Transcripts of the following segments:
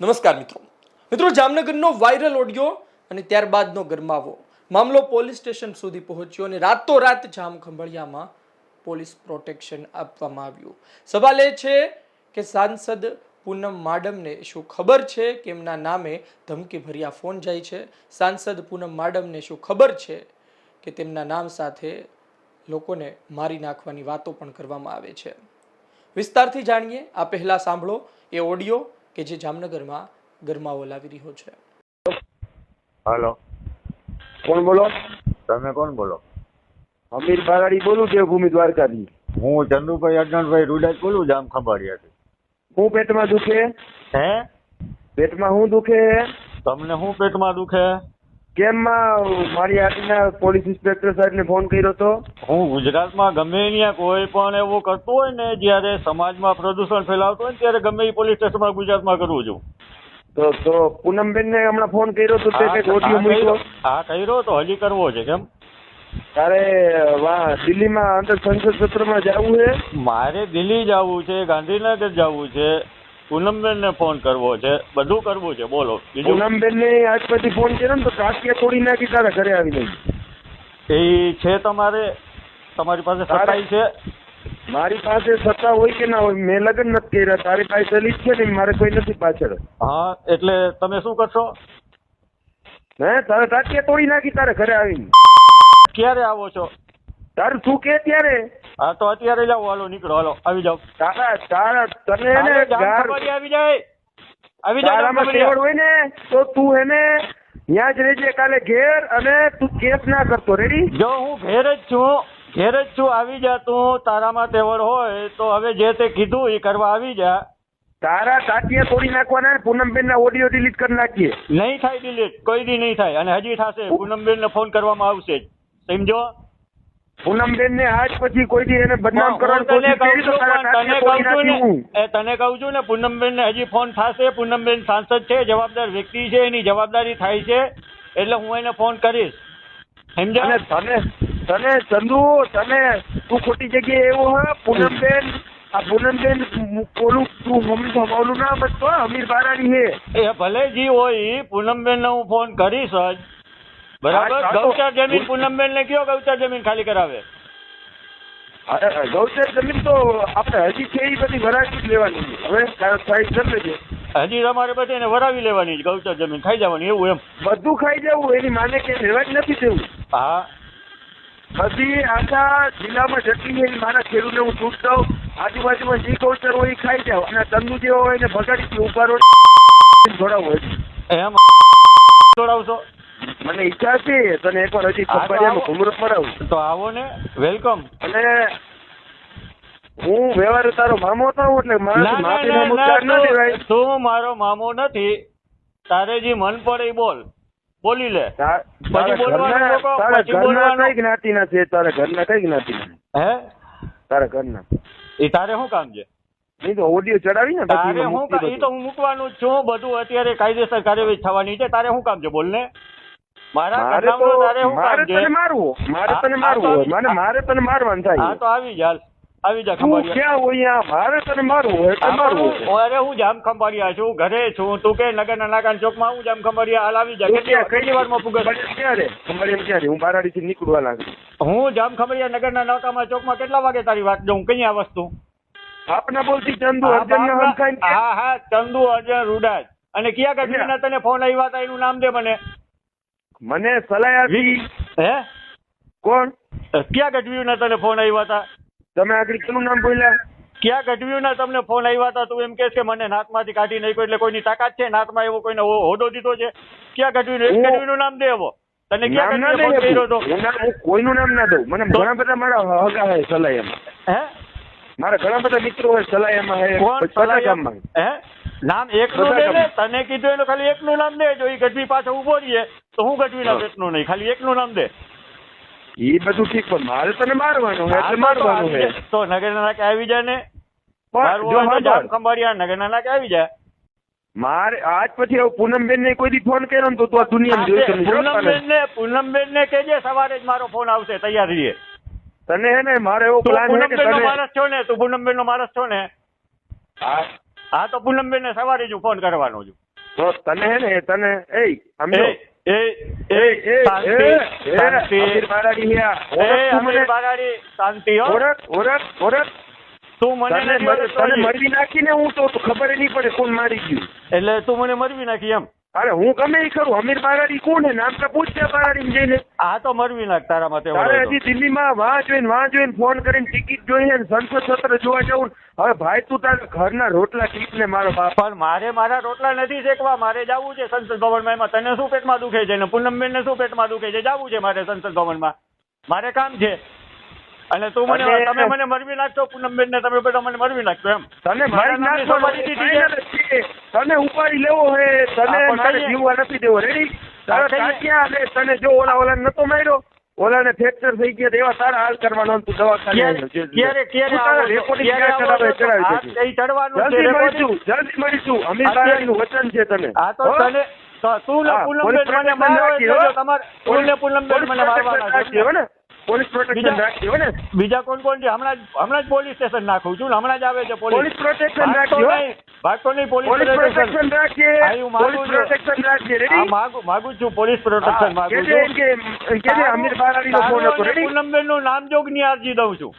નમસ્કાર મિત્રો. મિત્રો, જામનગરનો વાયરલ ઓડિયો અને ત્યારબાદનો ગરમાવો. મામલો પોલીસ સ્ટેશન સુધી પહોંચ્યો અને રાતોરાત જામ ખંભળિયામાં પોલીસ પ્રોટેક્શન આપવામાં આવ્યું. સવાલ એ છે કે સાંસદ પૂનમ માડમને શું ખબર છે કે એમના નામે ધમકી ભર્યા ફોન જાય છે? સાંસદ પૂનમ માડમને શું ખબર છે કે તેમના નામ સાથે લોકોને મારી નાખવાની વાતો પણ કરવામાં આવે છે? વિસ્તારથી જાણીએ, આ પહેલાં સાંભળો, એ ઓડિયો કે જે જામનગરમાં ગરમાવો લાવી રહ્યો છે. હાલો. કોણ બોલો? તમે કોણ બોલો? અમીર બારાડી બોલું દેવભૂમિ દ્વારકાથી હું ચંદુભાઈ અર્જનભાઈ રૂડાજ બોલું જામ ખંભાળિયાથી. હું પેટમાં દુખે? હે? પેટમાં હું દુખે? તમને શું પેટમાં દુખે? કેમ માં મારી આટીના પોલીસ ઇન્સ્પેક્ટર સાહેબને ફોન કર્યો હતો હું ગુજરાતમાં ગમે ત્યાં કોઈ પણ એવું કરતું હોય ને જ્યારે સમાજમાં પ્રદૂષણ ફેલાવતું હોય ને ત્યારે ગમે એ પોલીસ સ્ટેશનમાં ગુજરાતમાં કરવું છું. તો તો પૂનમબેનને હમણાં ફોન કર્યો તો તે કંઈક ઓડિયો મૂક્યો? હા કર્યો તો હજી કરવો છે કેમ? તારે વાહ દિલ્હીમાં અંદર સંસદ સત્રમાં જવું છે? મારે દિલ્હી જવું છે ગાંધીનગર જવું છે. પૂનમબેનને ફોન કરવો છે. બધું કરવું છે. બોલો. બીજું? પૂનમબેનને આજ પછી ફોન કર્યો ને તો કાંટિયા તોડી નાખી તારા ઘરે આવી નહીં એ છે તમારે? તમારી પાસે સત્તાઈ છે? મારી પાસે સત્તા હોય કે ના હોય મેં લગ્ન નથી કર્યા. તારી પાસે દલિત છે ને મારે કોઈ નથી પાછળ. હા એટલે તમે શું કરશો? હે તારે ટાંટિયા તોડી નાખી તારે ઘરે આવીને. ક્યારે આવો છો? તારું તું કે ત્યારે? હા તો અત્યારે જાઓ હાલો નીકળો. હાલો આવી જાઓ. તારા તારા તને ને ગાર આવી જાય. આવી જાય તારામાં ખંભાળિયા. હોય ને તો તું એને ત્યાં જ રહેજે. કાલે ઘેર અને તું કેસ ના કરતો. રેડી જો હું ઘેર જ છું. ઘેર જ છું. આવી જા તું. તારામાં તેવડ હોય તો હવે જે તે કીધું એ કરવા આવી જા. તારા ટાટિયા તોડી નાખવાના ને પૂનમબેન ના ઓડિયો ડિલીટ કરી નાખીએ નહીં થાય ડિલીટ કોઈ દી નહીં થાય. અને હજી થશે. પૂનમબેન ને ફોન કરવામાં આવશે સમજો? પૂનમબેન ને આજ પછી કોઈ દી એને બદનામ કરવાની તને કોશિશ કહું છું તને કહું છું ને પૂનમબેન ને હજી ફોન થશે પૂનમબેન સાંસદ છે જવાબદાર વ્યક્તિ છે એની જવાબદારી થાય છે એટલે હું એને ફોન કરીશ. અને તને તને ચંદુ તને તું ખોટી જગ્યાએ એવો હે? પૂનમબેન આ પૂનમબેન બોલું તું મમ્મી ઓલું ના બચતો અમીર બારાડી હે એ ભલે જી હોય પૂનમબેન ને હું ફોન કરીશ જ. બરાબર. ગૌચર જમીન પૂનમબેન ને કયો ગૌચર જમીન ખાલી કરાવે? ગૌચર જમીન તો આપણે હજી છે એ બધી વરાવી લેવાની છે. હવે સાઈડ કરી લેજે હજી તમારે પછી એને વરાવી લેવાની જ ગૌચર જમીન. ખાઈ જવાની એવું એમ? બધું ખાઈ જવું એની માને કે લેવા જ નથી દેવું. હા. બધી આખા જિલ્લામાં જતી છે એની મારા ખેડૂતને હું છૂટ દઉં આજુબાજુમાં જે ગૌચર હોય એ ખાઈ જાવ અને તંદુ જેવો હોય એને બગાડી ઊભા રોડ જોડાવું હોય. એમ? જોડાવશો? મને ઈચ્છા છે તને એકવાર હજી તો ખંભાળિયામાં ઘુમરો મરાવું તો આવો ને. વેલકમ. અને હું વ્યવહાર તારો મામો થાઉં એટલે મારાથી માફી ના તું- મારો મામો નથી. તારે જે મન પડે એ બોલ. બોલી લે. તા- પછી બોલવાનું તારા ઘરના કઈ જ્ઞાતિના છે? તારા ઘરના કઈ જ્ઞાતિના હે? તારા ઘરના. એ તારે શું કામ છે? નહીં તો ઓડિયો ચડાવી ને તારે હું એ તો હું મૂકવાનું છું. બધું અત્યારે કાયદેસર કાર્યવાહી થવાની છે. તારે શું કામ છે? બોલ ને. મારા મારે તો કરનામનું તારે શું મારે તને મારવું. મારે તને મારવું તો હોય. આવી- મને મારે તને મારવાનું થાય. હા તો આવી જા આવી જા ખંભાળિયા. ક્યાં હોય અહીંયા? મારે તને મારવું એટલે મારવું અરે હું જામ ખંભાળિયા છું ઘરે છું. તું કે નગરના ચોકમાં હું જામ ખંભાળિયા હાલ આવી જા. કેટલી ક્યાં- કેટલી વારમાં પૂગે ખંભાળિયા ક્યાં ખંભાળિયા ક્યાં રે? હું બારાડીથી નીકળવા લાગુ હું જામ ખંભાળિયા નગરના નાકામાં ચોકમાં કેટલા વાગે તારી વાત જોઉં? કઈ આ વસ્તુ? આપના બોલતી ચંદુ બાપા. હા હા ચંદુ અર્જન રૂડાજ અને કયા ના તને ફોન આવ્યા હતા? એનું નામ દે મને. મને સલાહ આપી. હે? કોણ? કયા ગઢવીના તને ફોન આવ્યા હતા તમે આગળ કેનું નામ બોલ્યા? કયા ગઢવીના તમને ફોન આવ્યા હતા તું એમ કહેશ કે મને નાતમાંથી કાઢી નાખ્યો એટલે કોઈની તાકાત છે? નાતમાં એવો કોઈને હોદો દીધો છે? ક્યાં ગઢવીનું એક ગઢવીનું નામ દે એવો. તને ક્યાં ના ગઢવીએ ફોન કર્યો હતો હું કોઈનું નામ ના દઉં. મને ઘણા બધા મારા હગા હે એમ. હે? મારા ઘણા બધા મિત્રો હોય એમાં હે. કોણ? સલાહ ગામમાં. હે? નામ એકનું દે ને તને કીધું એનું ખાલી એકનું નામ દે. જો એ ગઢવી પાછળ ઊભો રહીએ તો હું ગઢવીના. પેટનું નહીં. ખાલી એકનું નામ દે. એ બધું ઠીક પણ મારે તને મારવાનું એટલે મારવાનું જા. તો નગરના નાકે આવી ને જો સાંભળ, ખંભાળિયા નગરના નાકે આવી જાય. મારે આજ પછી હવે પૂનમબેન ને કોઈ દી ફોન કર્યો ને તો તું આ દુનિયા જોઈ પૂનમબેન ને પૂનમબેન ને. કેજે સવારે જ મારો ફોન આવશે તૈયાર રહીએ. તને હે ને મારે એવો પ્લાન છે કે તને માણસ છો ને તું પૂનમબેન નો માણસ છો ને હા. હા તો પૂનમબેન ને સવારે જ ફોન કરવાનો છું. તો તને હે ને તને એ સમજો. હે. મરવી નાખીને હું તો તો ખબર નહીં પડે કોણ મારી ગયું. એટલે તું મને મરવી નાખી એમ. અરે હું ગમે એ કરું અમીર બારાડી કોણ હે? નામ તો પૂછજે બારાડી જઈને. આ તો મરવી નાખ તારા માટે તારે. હજી દિલ્હીમાં વાં જોઈને વાહ જોઈને ફોન કરીને ટિકિટ જોઈએ ને સંસદ સત્ર જોવા જવું હવે ભાઈ તું તારા ઘરના રોટલા ટીપ ને મારો બાપ. પણ મારે મારા રોટલા નથી શેકવા મારે જવું છે સંસદ ભવનમાં. એમાં તને શું પેટમાં દુખે છે ને પૂનમબેન ને શું પેટમાં દુખે છે? જવું છે મારે સંસદ ભવનમાં. મારે કામ છે. અને તું મને તમે મને મરવી નાખશો પૂનમબેન ને તમે બધા મને મરવી નાખશો એમ. તને મારી નાખશો મારી દીધી છે. તને ઉપાડી લેવો હે તને મારે જીવવા નથી દેવો. રેડી તારા કહીએ. અને તને જો ઓલા ઓલા નતો માર્યો ઓલાને ફ્રેક્ચર થઈ ગયા એવા સારા હાલ કરવાનો તું દવાખાને ક્યારે ક્યારે ક્યાં છે? જલ્દી મળીશું જલ્દી મળીશું અમીર વચન છે તને. આ તો તને તું ને પૂનમબેન મને તમારે તું ને પૂનમબેન મને મારવાના છે. પોલીસ પ્રોટેક્શન બીજા- ને? બીજા કોણ કોણ છે? હમણાં જ હમણાં જ પોલીસ સ્ટેશન નાખું છું ને હમણાં જ આવે છે પોલીસ. પ્રોટેક્શન protection ભાગતો નહીં પોલીસ પ્રોટેક્શન રાખીએ પોલીસ પ્રોટેક્શન રાખીએ રેડી માગું માગું છું પોલીસ પ્રોટેક્શન માગું છું કે કે અમીર બારાડીનો ફોન હતો રેડી પૂનમબેનનું નામજોગની અરજી દઉં છું.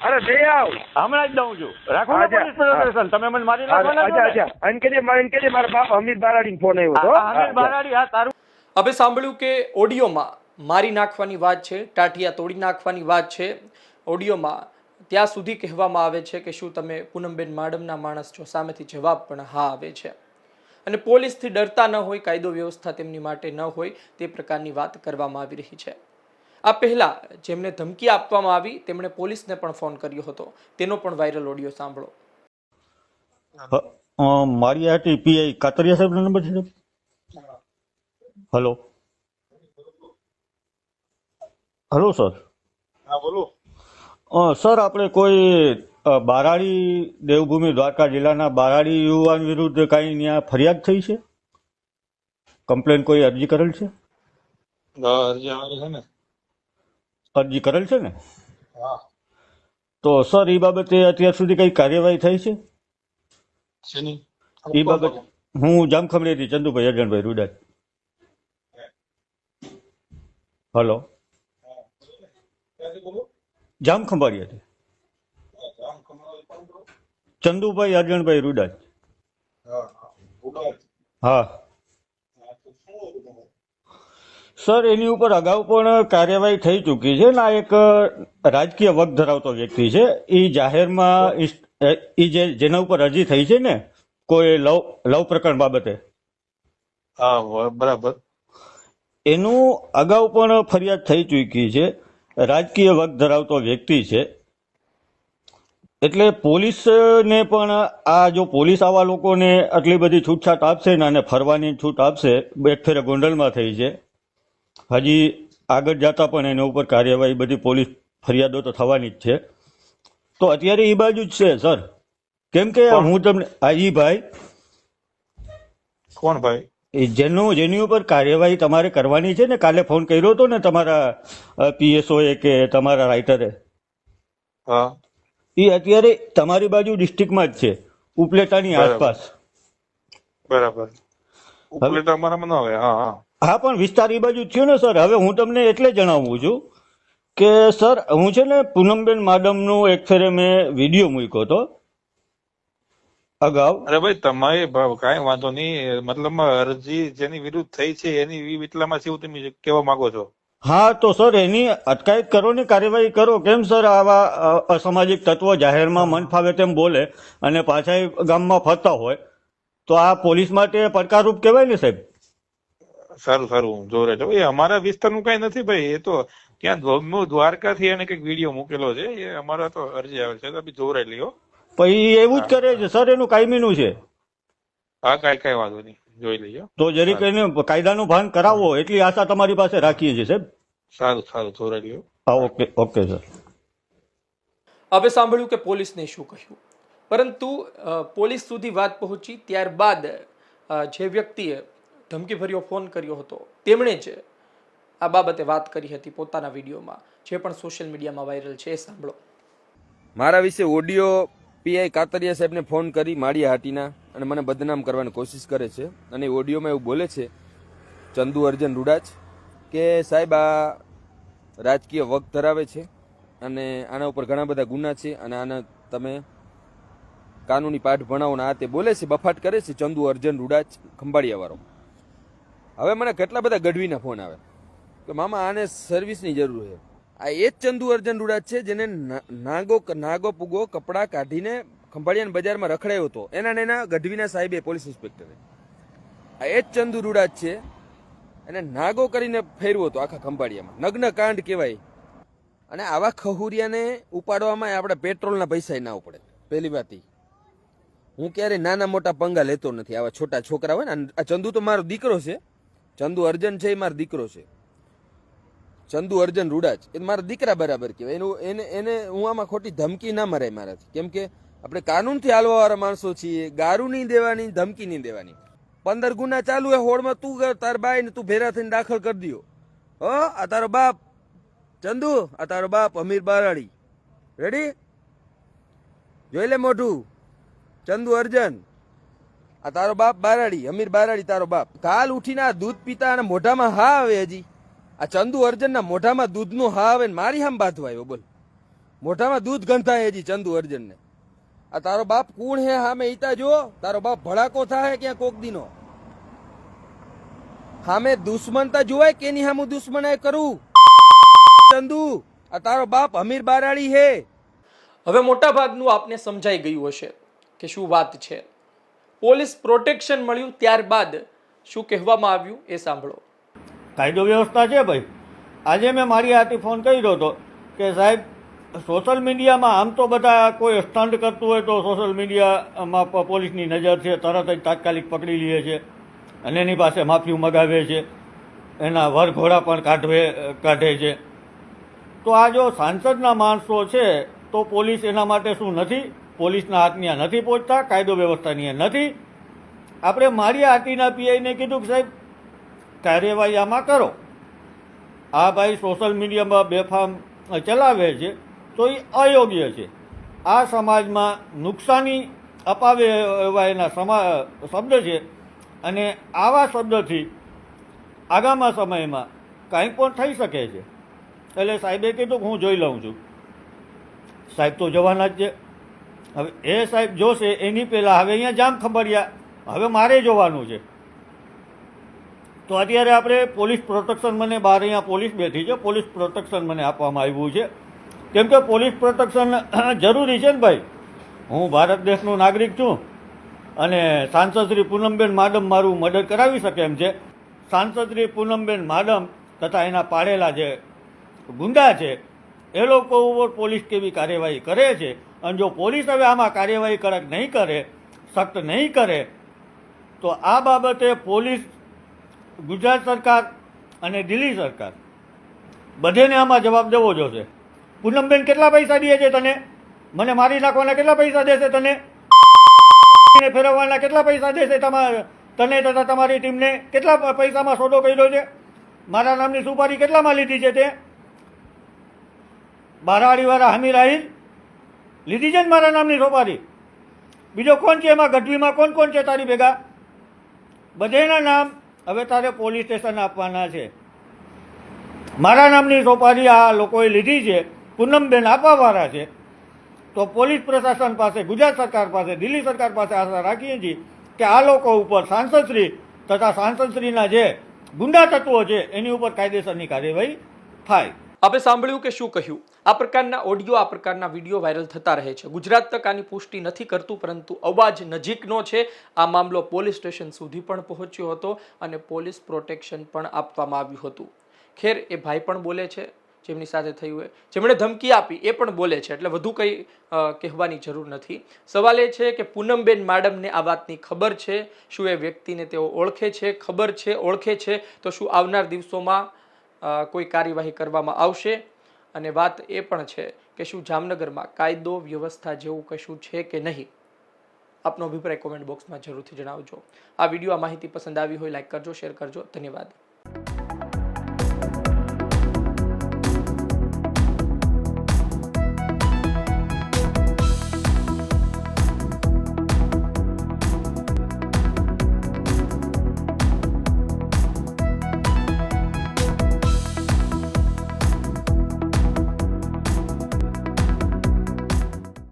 અરે દે આવ. હમણાં જ દઉં છું. રાખો ને પોલીસ પ્રોટેક્શન તમે મને મારી નાખવાના અચ્છા અચ્છા અન કે મારે એને મારા બાપ અમીર બારાડી ફોન આવ્યો હતો. અમીર બારાડી હા તારું હવે સાંભળ્યું કે ઓડિયોમાં મારી નાખવાની વાત છે ટાઠિયા તોડી નાખવાની વાત છે ઓડિયોમાં ત્યાં સુધી કહેવામાં આવે છે કે શું તમે પૂનમબેન માડમના માણસ છો સામેથી જવાબ પણ હા આવે છે. અને પોલીસથી ડરતા ન હોય કાયદો વ્યવસ્થા તેમની માટે ન હોય તે પ્રકારની વાત કરવામાં આવી રહી છે. આ પહેલાં જેમને ધમકી આપવામાં આવી તેમણે પોલીસને પણ ફોન કર્યો હતો. તેનો પણ વાયરલ ઓડિયો સાંભળો. મારી આટી પીઆઈ કાતરિયા સાહેબનો નંબર છે? હલો. Hello sir. હા બોલો. સર આપણે કોઈ બારાડી દેવભૂમિ દ્વારકા જિલ્લાના બારાડી યુવાન વિરુદ્ધ કાંઈ ત્યાં ફરિયાદ થઈ છે? કમ્પ્લેન કોઈ અરજી કરેલ છે? અરજી ને. અરજી કરેલ છે ને? હા. તો સર એ બાબતે અત્યાર સુધી કઈ કાર્યવાહી થઈ છે? એ બાબત હું જામખમરેથી ચંદુભાઈ અજણભાઈ રૂડા હલો. જામખંભાળિયાથી આમ હતી. ચંદુભાઈ અર્જણભાઈ રૂડા હા? સર એની ઉપર અગાઉ પણ કાર્યવાહી થઈ ચૂકી છે ને આ એક રાજકીય વગ ધરાવતો વ્યક્તિ છે. એ જાહેરમાં એ જે જેના ઉપર અરજી થઈ છે ને કોઈ લવ લવ પ્રકરણ બાબતે? હા બરાબર. એનું અગાઉ પણ ફરિયાદ થઈ ચૂકી છે. રાજકીય વગ ધરાવતો વ્યક્તિ છે. એટલે પોલીસને પણ આ જો પોલીસ આવા લોકોને આટલી બધી છૂટછાટ આપશે ને અને ફરવાની છૂટ આપશે એક ફેરે ગોંડલમાં થઈ છે. હજી આગળ જતા પણ એના ઉપર કાર્યવાહી બધી પોલીસ ફરિયાદો તો થવાની જ છે. તો અત્યારે એ બાજુ જ છે સર. કેમ કે હું તમને આ ઈ ભાઈ. કોણ ભાઈ? જેનું જેની ઉપર કાર્યવાહી તમારે કરવાની છે ને કાલે ફોન કર્યો હતો ને તમારા પીએસઓ એ કે તમારા રાઇટરે? હા. એ અત્યારે તમારી બાજુ ડિસ્ટ્રિક્ટમાં જ છે ઉપલેટાની આસપાસ. બરાબર. ઉપલેટા અમારામાં ન આવે હા હા. હા પણ વિસ્તાર એ બાજુ થયો ને સર. હવે હું તમને એટલે જણાવું છું કે સર હું છે ને પૂનમબેન માડમનો એક ફેરે મેં વીડિયો મૂક્યો હતો. અગાઉ? અરે ભાઈ તમારે કાંઈ વાંધો નહીં. મતલબ અરજી જેની વિરુદ્ધ થઈ છે એની વિટલામાં શું તમે કહેવા માંગો છો? હા તો સર એની અટકાયત કરો ને કાર્યવાહી કરો. કેમ સર આવા અસામાજિક તત્વો જાહેરમાં મન ફાવે તેમ બોલે અને પાછા ગામમાં ફરતા હોય તો આ પોલીસ માટે પડકારરૂપ કહેવાય ને સાહેબ? સારું સારું. જોરે જો એ અમારા વિસ્તારનું કઈ નથી ભાઈ. એ તો ત્યાં દ્વારકાથી એને કંઈક વીડિયો મૂકેલો છે. એ અમારા તો અરજી આવે છે. તો બી જોરાઈ લ્યો પછી એવું જ કરે છે સર એનું કાયમીનું છે. હા કાંઈ કઈ વાંધો નહીં. જોઈ લઈએ. તો જરીક એને કાયદાનું ભાન કરાવો એટલી આશા તમારી પાસે રાખીએ છીએ સાહેબ. સારું સારું. જોરાઈ લ્યો હા ઓકે ઓકે સર. હવે સાંભળ્યું કે પોલીસને શું કહ્યું. પરંતુ પોલીસ સુધી વાત પહોંચી ત્યારબાદ જે વ્યક્તિએ ધમકીભર્યો ફોન કર્યો હતો તેમણે જ આ બાબતે વાત કરી હતી પોતાના વિડીયોમાં જે પણ સોશિયલ મીડિયામાં વાયરલ છે એ સાંભળો. મારા વિશે ઓડિયો પીઆઈ કાતરિયા સાહેબને ફોન કરી માળિયા હાટીના અને મને બદનામ કરવાની કોશિશ કરે છે. અને ઓડિયોમાં એવું બોલે છે, ચંદુ અર્જન રૂડાચ કે સાહેબ આ રાજકીય વક ધરાવે છે અને આના ઉપર ઘણા બધા ગુના છે અને આના તમે કાનૂની પાઠ ભણાવો ને આ તે બોલે છે, બફાટ કરે છે ચંદુ અર્જન રૂડાચ ખંભાળિયાવાળો. હવે મને કેટલા બધા ગઢવીના ફોન આવે. કે મામા આને સર્વિસની જરૂર છે. આ એ જ ચંદુ અર્જન રૂડા છે જેને નાગો નાગો પુગો કપડાં કાઢીને ખંભાળિયાના બજારમાં રખડાયો હતો. એના એના ગઢવીના સાહેબે પોલીસ ઇન્સ્પેક્ટરે. આ એ જ ચંદુ રૂડા છે એને નાગો કરીને ફેરવો હતો આખા ખંભાળિયામાં. નગ્ન કાંડ કહેવાય. અને આવા ખહુરિયાને ઉપાડવામાં આપણે પેટ્રોલના પૈસા ના પડે. પહેલી વાત હું ક્યારે નાના મોટા પંગા લેતો નથી. આવા છોટા છોકરા હોય ને, આ ચંદુ તો મારો દીકરો છે. ચંદુ અર્જન છે એ મારો દીકરો છે. ચંદુ અર્જન રૂડાજ એ મારા દીકરા બરાબર કહેવાય. એનું એને એને હું આમાં ખોટી ધમકી ના મરાય મારાથી. કેમ કે આપણે કાનૂનથી હાલવાવાળા માણસો છીએ. ગારું નહીં દેવાની, ધમકી નહીં દેવાની. પંદર ગુના ચાલુ હોય હોળમાં તું તાર બાઈ ને તું ભેરા થઈને દાખલ કરી દો હો? આ તારો બાપ. ચંદુ, આ તારો બાપ અમીર બારાડી રેડી જોઈ લે મોઢું. ચંદુ અર્જન. આ તારો બાપ બારાડી અમીર બારાડી તારો બાપ. કાલ ઉઠીને આ દૂધ પીતા અને મોઢામાં હા આવે હજી. આ ચંદુ અર્જનના મોઢામાં દૂધનું હા આવે ને મારી હામ બાંધવા આવ્યો, બોલ. મોઢામાં દૂધ ગંધાય હજી ચંદુ અર્જનને. આ તારો બાપ કુણ હે હામે ઈતા જો? તારો બાપ ભડાકો થાય ક્યાં કોક દીનો? હામે દુશ્મનતા જોવાય કેની હામું દુશ્મનાય કરું? ચંદુ, આ તારો બાપ અમીર બારાડી હે. હવે મોટાભાગનું આપને સમજાઈ ગયું હશે કે શું વાત છે. પોલીસ પ્રોટેક્શન મળ્યું ત્યારબાદ શું કહેવામાં આવ્યું એ સાંભળો. કાયદો વ્યવસ્થા છે ભાઈ. આજે મેં મારી હાથી ફોન કર્યો હતો કે સાહેબ સોશિયલ મીડિયામાં આમ તો બધા કોઈ સ્ટન્ટ કરતું હોય તો સોશિયલ મીડિયામાં પોલીસની નજર છે, તરત જ તાત્કાલિક પકડી લે છે અને એની પાસે માફી મગાવે છે. એના વરઘોડા પણ કાઢવે, કાઢે છે. તો આ જો સાંસદના માણસો છે, તો પોલીસ એના માટે શું નથી? પોલીસના હાથની નથી પહોંચતા, કાયદો વ્યવસ્થાની નથી. આપણે મારી હાથીના પીઆઈને કીધું કે સાહેબ કાર્યવાહી આમાં કરો. આ ભાઈ સોશિયલ મીડિયામાં બેફામ ચલાવે છે, તો એ અયોગ્ય છે. આ સમાજમાં નુકસાની અપાવે એવા એના સમા, શબ્દ છે અને આવા શબ્દથી આગામા સમયમાં કાંઈ પણ થઈ શકે છે. એટલે સાહેબે કીધું હું જોઈ લઉં છું. સાહેબ તો જવાના જ છે. હવે એ સાહેબ જોશે, એની પહેલાં હવે અહીંયા જામ ખબરિયા હવે મારે જોવાનું છે. તો અત્યારે આપણે પોલીસ પ્રોટેક્શન મને બહાર અહીંયા પોલીસ બેઠી છે. પોલીસ પ્રોટેક્શન મને આપવામાં આવ્યું છે. કેમ કે પોલીસ પ્રોટેક્શન જરૂરી છે ને ભાઈ. હું ભારત દેશનો નાગરિક છું અને સાંસદ શ્રી પૂનમબેન માડમ મારું મદદ કરાવી શકે એમ છે. સાંસદ શ્રી પૂનમબેન માડમ તથા એના પાડેલા જે ગુંડા છે, એ લોકો ઉપર પોલીસ કેવી કાર્યવાહી કરે છે? અને જો પોલીસ હવે આમાં કાર્યવાહી કડક નહીં કરે, સખ્ત નહીં કરે, તો આ બાબતે પોલીસ ગુજરાત સરકાર અને દિલ્હી સરકાર બધેને આમાં જવાબ દેવો જોશે. પૂનમબેન, કેટલા પૈસા દે છે તને? મને મારી નાખવાના કેટલા પૈસા દેશે તને? ફેરવવાના કેટલા પૈસા દેશે તમારે તને તથા તમારી ટીમને? કેટલા પૈસામાં સોદો કર્યો છે? મારા નામની સુપારી કેટલામાં લીધી છે તે? બારાડીવાળા હમીર આહિર લીધી છે ને મારા નામની સોપારી? બીજો કોણ છે એમાં? ગઢવીમાં કોણ કોણ છે તારી ભેગા? બધેના નામ હવે તારે પોલીસ સ્ટેશન આપવાના છે. મારા નામની સોપારી આ લોકોએ લીધી છે, પૂનમબેન આપવાવાળા છે. તો પોલીસ પ્રશાસન પાસે, ગુજરાત સરકાર પાસે, દિલ્હી સરકાર પાસે આશા રાખીએ છીએ કે આ લોકો ઉપર સાંસદશ્રી તથા સાંસદશ્રીના જે ગુંડા તત્વો છે, એની ઉપર કાયદેસરની કાર્યવાહી થાય. આપણે સાંભળ્યું કે શું કહ્યું? આ પ્રકારના ઓડિયો, આ પ્રકારના વીડિયો વાયરલ થતા રહે છે. ગુજરાત તક આની પુષ્ટિ નથી કરતું, પરંતુ અવાજ નજીકનો છે. આ મામલો પોલીસ સ્ટેશન સુધી પણ પહોંચ્યો હતો અને પોલીસ પ્રોટેક્શન પણ આપવામાં આવ્યું હતું. ખેર એ ભાઈ પણ બોલે છે, જેમની સાથે થયું હોય જેમણે ધમકી આપી, એ પણ બોલે છે. એટલે વધુ કંઈ કહેવાની જરૂર નથી. સવાલ એ છે કે પૂનમબેન માડમને આ વાતની ખબર છે? શું એ વ્યક્તિને તેઓ ઓળખે છે? ખબર છે? ઓળખે છે? તો શું આવનાર દિવસોમાં કોઈ કાર્યવાહી કરવામાં આવશે? અને વાત એ પણ છે કે શું જામનગરમાં કાયદો વ્યવસ્થા જેવું કશું છે કે નહીં? આપનો અભિપ્રાય કોમેન્ટ બોક્સમાં જરૂરથી જણાવજો. આ વીડિયો આ માહિતી પસંદ આવી હોય લાઈક કરજો શેર કરજો. ધન્યવાદ.